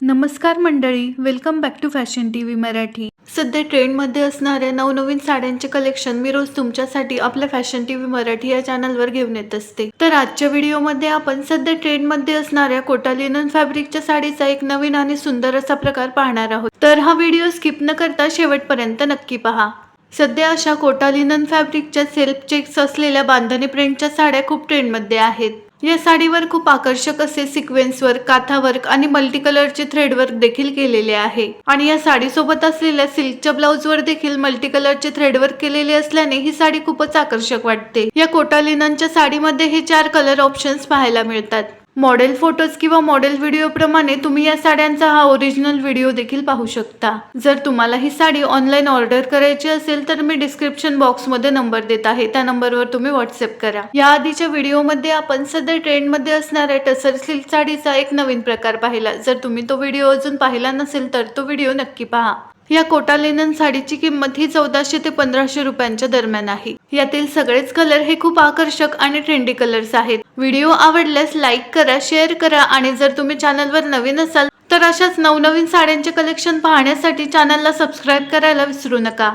नमस्कार मंडळी welcome back to fashion T V Marathi. सध्या ट्रेंडमध्ये असणाऱ्या नवनवीन साड्यांचे कलेक्शन मी रोज तुमच्यासाठी आपल्या फॅशन टी व्ही मराठी या चॅनलवर घेऊन येत असते. तर आजच्या व्हिडिओमध्ये आपण सध्या ट्रेंडमध्ये असणाऱ्या कोटा लिनन फॅब्रिकच्या साडीचा एक नवीन आणि सुंदर असा प्रकार पाहणार आहोत. तर हा व्हिडिओ स्किप न करता शेवटपर्यंत नक्की पहा. सध्या अशा कोटा लिनन फॅब्रिकच्या सेल्फ चेक्स असलेल्या बांधणी प्रिंटच्या साड्या खूप ट्रेंडमध्ये आहेत. या साडीवर खूप आकर्षक असे सिक्वेन्स वर्क काथा वर्क आणि मल्टी कलरचे थ्रेड वर्क देखील केलेले आहे. आणि या साडी सोबत असलेल्या सिल्कच्या ब्लाउज वर देखील मल्टी कलरचे थ्रेड वर्क केलेले असल्याने ही साडी खूपच आकर्षक वाटते. या कोटा लिननच्या साडीमध्ये हे चार कलर ऑप्शन्स पाहायला मिळतात. मॉडेल फोटोज किंवा मॉडेल व्हिडिओ प्रमाणे तुम्ही या साड्यांचा हा ओरिजिनल व्हिडिओ देखील पाहू शकता. जर तुम्हाला ही साडी ऑनलाईन ऑर्डर करायची असेल तर मी डिस्क्रिप्शन बॉक्समध्ये नंबर देत आहे. त्या नंबरवर तुम्ही व्हॉट्सअप करा. या आधीच्या व्हिडिओमध्ये आपण सध्या ट्रेंडमध्ये असणाऱ्या टसर सिल्क साडीचा एक नवीन प्रकार पाहिला. जर तुम्ही तो व्हिडिओ अजून पाहिला नसेल तर तो व्हिडिओ नक्की पहा. या कोटा लेनन साडीची किंमत ही चौदाशे ते पंधराशे रुपयांच्या दरम्यान आहे. यातील सगळेच कलर हे खूप आकर्षक आणि ट्रेंडी कलर्स आहेत. व्हिडिओ आवडल्यास लाईक करा शेअर करा आणि जर तुम्ही चॅनलवर नवीन असाल तर अशाच नवनवीन साड्यांचे कलेक्शन पाहण्यासाठी चॅनलला सबस्क्राईब करायला विसरू नका.